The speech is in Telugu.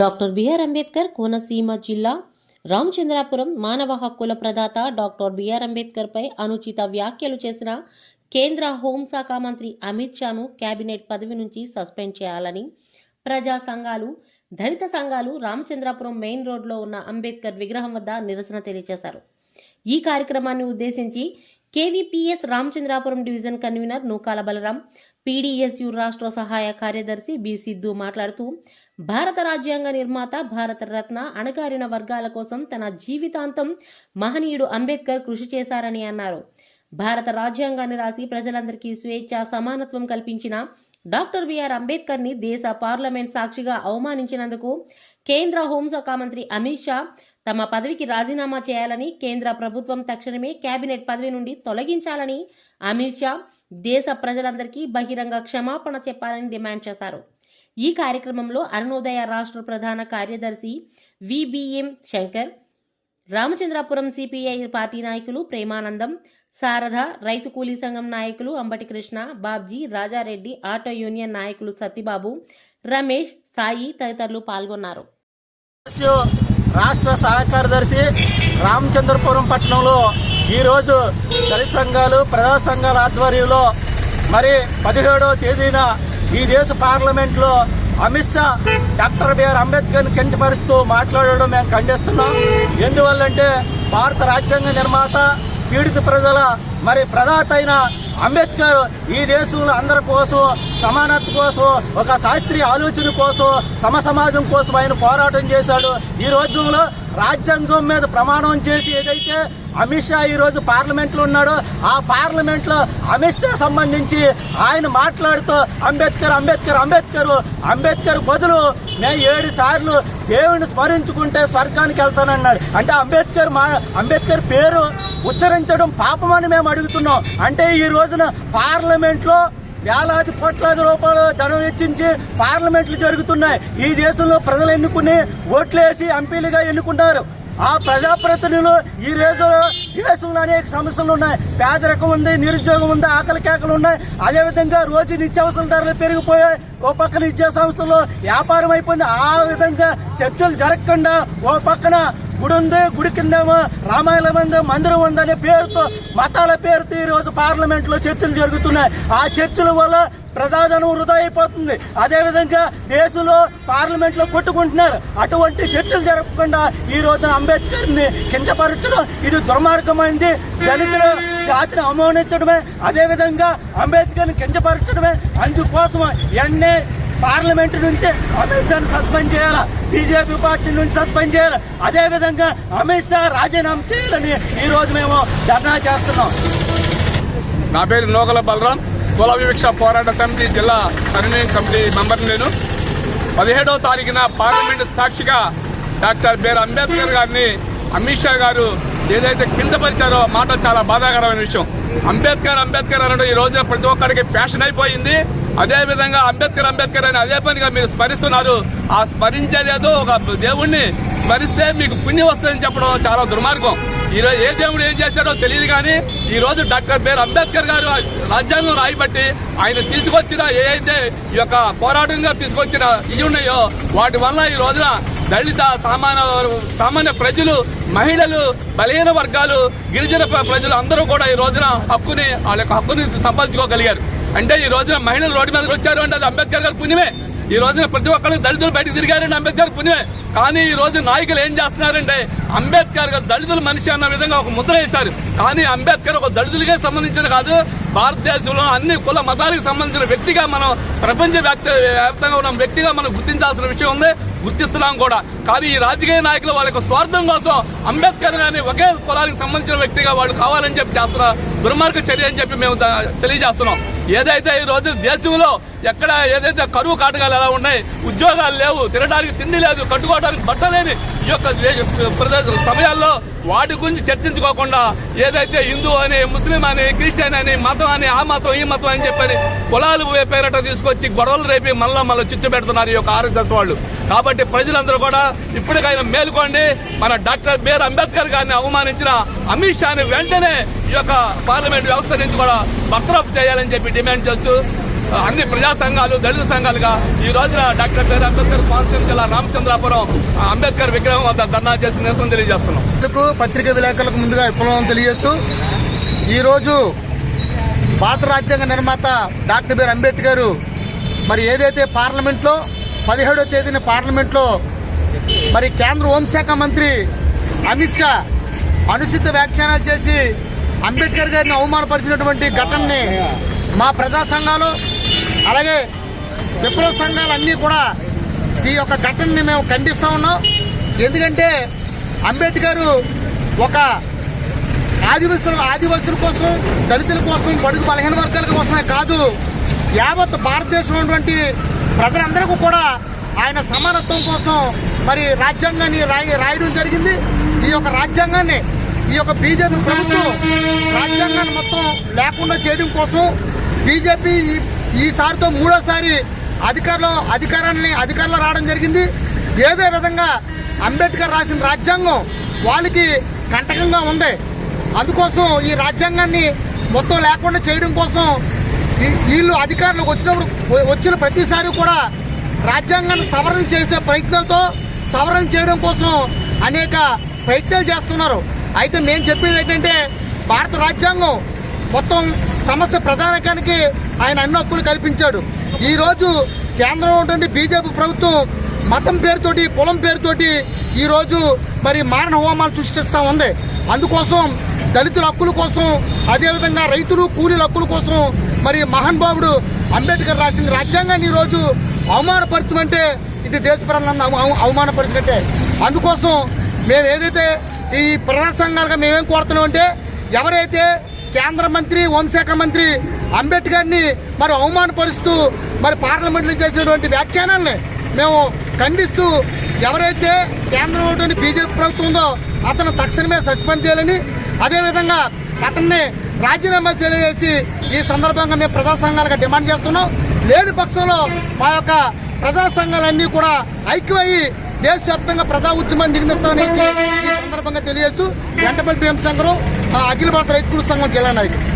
డాక్టర్ బిఆర్ అంబేద్కర్ కోనసీమ జిల్లా రామచంద్రాపురం మానవ హక్కుల ప్రదాత డాక్టర్ బిఆర్ అంబేద్కర్పై అనుచిత వ్యాఖ్యలు చేసిన కేంద్ర హోంశాఖ మంత్రి అమిత్ షాను కేబినెట్ పదవి నుంచి సస్పెండ్ చేయాలని ప్రజా సంఘాలు దళిత సంఘాలు రామచంద్రాపురం మెయిన్ రోడ్లో ఉన్న అంబేద్కర్ విగ్రహం వద్ద నిరసన తెలియజేశారు. ఈ కార్యక్రమాన్ని ఉద్దేశించి KVPS Ramachandrapuram division convener Nookala Balaram PDSU రాష్ట్ర సహాయ కార్యదర్శి బి సిద్ధు మాట్లాడుతూ భారత రాజ్యాంగ నిర్మాత భారత రత్న అణగారిన వర్గాల కోసం తన జీవితాంతం మహనీయుడు అంబేద్కర్ కృషి చేశారని అన్నారు. భారత రాజ్యాంగాన్ని రాసి ప్రజలందరికీ స్వేచ్ఛ సమానత్వం కల్పించిన డాక్టర్ బిఆర్ అంబేద్కర్ని దేశ పార్లమెంట్ సాక్షిగా అవమానించినందుకు కేంద్ర హోంశాఖ మంత్రి అమిత్ షా తమ పదవికి రాజీనామా చేయాలని కేంద్ర ప్రభుత్వం తక్షణమే కేబినెట్ పదవి నుండి తొలగించాలని అమిత్ షా దేశ ప్రజలందరికీ బహిరంగ క్షమాపణ చెప్పాలని డిమాండ్ చేశారు. ఈ కార్యక్రమంలో అరుణోదయ రాష్ట్ర ప్రధాన కార్యదర్శి VBM Shankar Ramachandrapuram CPI party నాయకులు ప్రేమానందం శారద రైతు కూలీ సంఘం నాయకులు అంబటి కృష్ణ బాబ్జీ రాజారెడ్డి ఆటో యూనియన్ నాయకులు సత్తిబాబు రమేష్ సాయి తదితరులు పాల్గొన్నారు. రాష్ట్ర సహకారదర్శి రామచంద్రపురం పట్టణంలో ఈరోజు దళిత సంఘాలు ప్రజా సంఘాల ఆధ్వర్యంలో మరి పదిహేడవ తేదీన ఈ దేశ పార్లమెంట్లో Amit Shah doctor B R Ambedkar కించపరుస్తూ మాట్లాడడం మేము ఖండిస్తున్నాం. ఎందువల్లంటే భారత రాజ్యాంగ నిర్మాత పీడిత ప్రజల మరి ప్రదాత అయిన అంబేద్కర్ ఈ దేశంలో అందరి కోసం సమానత కోసం ఒక శాస్త్రీయ ఆలోచన కోసం సమ సమాజం కోసం ఆయన పోరాటం చేశాడు. ఈ రోజుల్లో రాజ్యాంగం మీద ప్రమాణం చేసి ఏదైతే అమిత్ షా ఈ రోజు ఉన్నాడో ఆ పార్లమెంట్లో అమిత్ షా సంబంధించి ఆయన మాట్లాడుతూ అంబేద్కర్ అంబేద్కర్ అంబేద్కర్ అంబేద్కర్ బదులు నేను ఏడు సార్లు దేవుని స్మరించుకుంటే స్వర్గానికి వెళ్తానన్నాడు. అంటే అంబేద్కర్ మా అంబేద్కర్ పేరు ఉచ్చరించడం పాపమని మేము అడుగుతున్నాం. అంటే ఈ రోజున పార్లమెంట్లో వేలాది కోట్లాది రూపాయలు ధనం వెచ్చించి పార్లమెంట్లు జరుగుతున్నాయి. ఈ దేశంలో ప్రజలు ఎన్నుకుని ఓట్లేసి ఎంపీలుగా ఎన్నుకుంటారు. ఆ ప్రజాప్రతినిధులు ఈ రోజు దేశంలో అనేక సమస్యలు ఉన్నాయి. పేదరికం ఉంది నిరుద్యోగం ఉంది ఆకలి కేకలు ఉన్నాయి. అదేవిధంగా రోజు నిత్యావసర ధరలు పెరిగిపోయాయి. ఓ పక్కన విద్యా సంస్థలో వ్యాపారం అయిపోయింది. ఆ విధంగా చర్చలు జరగకుండా ఓ పక్కన గుడి ఉంది గుడి కిందేమో రామాయణం ఉంది మందిరం ఉందనే పేరుతో మతాల పేరుతో ఈరోజు పార్లమెంట్లో పార్లమెంట్లో చర్చలు జరుగుతున్నాయి. ఆ చర్చల వల్ల ప్రజాధనం వృధా అయిపోతుంది. అదేవిధంగా దేశంలో పార్లమెంట్లో కొట్టుకుంటున్నారు. అటువంటి చర్చలు జరగకుండా ఈ రోజున అంబేద్కర్ని కించపరచడం ఇది దుర్మార్గమైంది. దళితుల జాతిని అవమానించడమే అదేవిధంగా అంబేద్కర్ని కించపరచడమే. అందుకోసం ఎన్ఏ పార్లమెంట్ నుంచి అమిత్ షాను సస్పెండ్ చేయాలా? బీజేపీ పార్టీ నుంచి సస్పెండ్ చేయాలి? అదే విధంగా అమిత్ షా రాజీనామా చేయాలని ఈ రోజు మేము ధర్నా చేస్తున్నాం. నా పేరు నోగల బలరాం. కుల వివక్ష పోరాట సమితి జిల్లా కన్వీనింగ్ కమిటీ మెంబర్ నేను. పదిహేడవ తారీఖున పార్లమెంటు సాక్షిగా డాక్టర్ బిఆర్ అంబేద్కర్ గారిని అమిత్ షా గారు ఏదైతే కించపరిచారో మాట చాలా బాధాకరమైన విషయం. అంబేద్కర్ అంబేద్కర్ అనడం ఈ రోజున ప్రతి ఒక్కరికి ఫ్యాషన్ అయిపోయింది. అదే విధంగా అంబేద్కర్ అంబేద్కర్ అని అదే పనిగా మీరు స్మరిస్తున్నారు. ఆ స్మరించేదేదో ఒక దేవుణ్ణి స్మరిస్తే మీకు పుణ్యం వస్తుందని చెప్పడం చాలా దుర్మార్గం. ఈ రోజు ఏ దేవుడు ఏం చేశాడో తెలియదు కానీ ఈ రోజు డాక్టర్ బిఆర్ అంబేద్కర్ గారు రాజ్యాంగం రాయబట్టి ఆయన తీసుకొచ్చిన ఏదైతే ఈ యొక్క పోరాటంగా తీసుకొచ్చిన ఇవి ఉన్నాయో వాటి వల్ల ఈ రోజున దళిత సామాన్య సామాన్య ప్రజలు మహిళలు బలహీన వర్గాలు గిరిజన ప్ర- ప్రజలు అందరూ కూడా ఈ రోజున హక్కుని వాళ్ళ యొక్క హక్కుని సంపాదించుకోగలిగారు. అంటే ఈ రోజున మహిళలు రోడ్డు మీదకి వచ్చారు అంటే అది అంబేద్కర్ గారి పుణ్యమే. ఈ రోజున ప్రతి ఒక్కరు దళితులు బయటకు తిరిగారంటే అంబేద్కర్ పుణ్యమే. కానీ ఈ రోజు నాయకులు ఏం చేస్తున్నారంటే అంబేద్కర్ గారు దళితుల మనిషి అన్న విధంగా ఒక ముద్ర వేశారు. కానీ అంబేద్కర్ ఒక దళితులకే సంబంధించిన కాదు భారతదేశంలో అన్ని కుల మతాలకు సంబంధించిన వ్యక్తిగా మనం ప్రపంచ వ్యాప్త- వ్యాప్తంగా ఉన్న వ్యక్తిగా మనం గుర్తించాల్సిన విషయం ఉంది. గుర్తిస్తున్నాం కూడా. కానీ ఈ రాజకీయ నాయకులు వాళ్ళ యొక్క స్వార్థం కోసం అంబేద్కర్ గారిని ఒకే కులానికి సంబంధించిన వ్యక్తిగా వాళ్ళు కావాలని చెప్పి చేస్తున్న దుర్మార్గ చర్య అని చెప్పి మేము తెలియజేస్తున్నాం. ఏదైతే ఈ రోజు దేశంలో ఎక్కడ ఏదైతే కరువు కాటకాలు ఎలా ఉన్నాయి ఉద్యోగాలు లేవు తినడానికి తిండి లేదు కట్టుకోవడానికి బట్ట లేని ఈ యొక్క సమయాల్లో వాటి గురించి చర్చించుకోకుండా ఏదైతే హిందూ అని ముస్లిం అని క్రిస్టియన్ అని మతం అని ఆ మతం ఈ మతం అని చెప్పని కులాలు పేరట తీసుకొచ్చి గొడవలు రేపి మనలో మళ్ళీ చిచ్చు పెడుతున్నారు ఈ యొక్క ఆర్ఎస్ఎస్ వాళ్ళు. కాబట్టి ప్రజలందరూ కూడా ఇప్పటికైనా మేలుకోండి. మన డాక్టర్ బిఆర్ అంబేద్కర్ గారిని అవమానించిన అమిత్ షాని వెంటనే ఈ యొక్క పార్లమెంట్ వ్యవస్థ నుంచి కూడా బర్తరఫ్ చేయాలని చెప్పి డిమాండ్ చేస్తూ అన్ని ప్రజా సంఘాలు దళిత సంఘాలుగా ఈ రోజున డాక్టర్ బిఆర్ అంబేద్కర్ కోనసీమ జిల్లా రామచంద్రాపురం అంబేద్కర్ విగ్రహం వద్ద ధర్నా చేసి నిరసన తెలియజేస్తున్నాం. పత్రిక విలేకరులకు ముందుగా విప్లవం తెలియజేస్తూ ఈరోజు భారత రాజ్యాంగ నిర్మాత డాక్టర్ బిఆర్ అంబేద్కర్ మరి ఏదైతే పార్లమెంట్లో పదిహేడో తేదీన పార్లమెంట్లో మరి కేంద్ర హోంశాఖ మంత్రి అమిత్ షా అనుచిత వ్యాఖ్యానాలు చేసి అంబేద్కర్ గారిని అవమానపరిచినటువంటి ఘటనని మా ప్రజా సంఘాలు అలాగే విప్లవ సంఘాలన్నీ కూడా ఈ యొక్క ఘటనని మేము ఖండిస్తూ ఉన్నాం. ఎందుకంటే అంబేద్కర్ ఒక ఆదివాసుల ఆదివాసుల కోసం దళితుల కోసం బడుగు బలహీన వర్గాల కోసమే కాదు యావత్ భారతదేశంలో ఉన్నటువంటి ప్రజలందరికీ కూడా ఆయన సమానత్వం కోసం మరి రాజ్యాంగాన్ని రాయి రాయడం జరిగింది. ఈ యొక్క రాజ్యాంగాన్ని ఈ యొక్క బీజేపీ ప్రభుత్వం రాజ్యాంగాన్ని మొత్తం లేకుండా చేయడం కోసం బీజేపీ ఈసారితో మూడోసారి అధికారంలో అధికారాన్ని అధికారంలో రావడం జరిగింది. ఏదో విధంగా అంబేద్కర్ రాసిన రాజ్యాంగం వాళ్ళకి కంటకంగా ఉంది. అందుకోసం ఈ రాజ్యాంగాన్ని మొత్తం లేకుండా చేయడం కోసం వీళ్ళు అధికారులకు వచ్చినప్పుడు వచ్చిన ప్రతిసారి కూడా రాజ్యాంగాన్ని సవరణ చేసే ప్రయత్నాలతో సవరణ చేయడం కోసం అనేక ప్రయత్నాలు చేస్తున్నారు. అయితే మేము చెప్పేది ఏంటంటే భారత రాజ్యాంగం మొత్తం సమస్త ప్రధానకానికి ఆయన అన్ని హక్కులు కల్పించాడు. ఈరోజు కేంద్రంలో ఉన్నటువంటి బీజేపీ ప్రభుత్వం మతం పేరుతోటి కులం పేరుతోటి ఈరోజు మరి మారణ హోమాలు సృష్టిస్తూ ఉంది. అందుకోసం దళితుల హక్కుల కోసం అదేవిధంగా రైతులు కూలీల హక్కుల కోసం మరి మహానుభావుడు అంబేద్కర్ రాసిన రాజ్యాంగాన్ని ఈ రోజు అవమానపరుచుమంటే ఇది దేశ ప్రజలను అవ- అవమానపరిచినట్టే. అందుకోసం మేము ఏదైతే ఈ ప్రజా సంఘాలుగా మేమేం కోరుతున్నాం అంటే ఎవరైతే కేంద్ర మంత్రి హోంశాఖ మంత్రి అంబేద్కర్ని మరి అవమానపరుస్తూ మరి పార్లమెంట్లో చేసినటువంటి వ్యాఖ్యానాల్ని మేము ఖండిస్తూ ఎవరైతే కేంద్రంలో బీజేపీ ప్రభుత్వం ఉందో అతను తక్షణమే సస్పెండ్ చేయాలని అదేవిధంగా అతన్ని రాజీనామా చేసి ఈ సందర్భంగా మేము ప్రజా సంఘాలుగా డిమాండ్ చేస్తున్నాం. లేని పక్షంలో మా యొక్క ప్రజా సంఘాలన్నీ కూడా ఐక్యమయ్యి దేశవ్యాప్తంగా ప్రజా ఉద్యమాన్ని నిర్మిస్తామనేసి ఈ సందర్భంగా తెలియజేస్తూ వెంటపల్లి భీమ సంఘం అఖిల భారత రైతు సంఘం జిల్లా నాయకుడు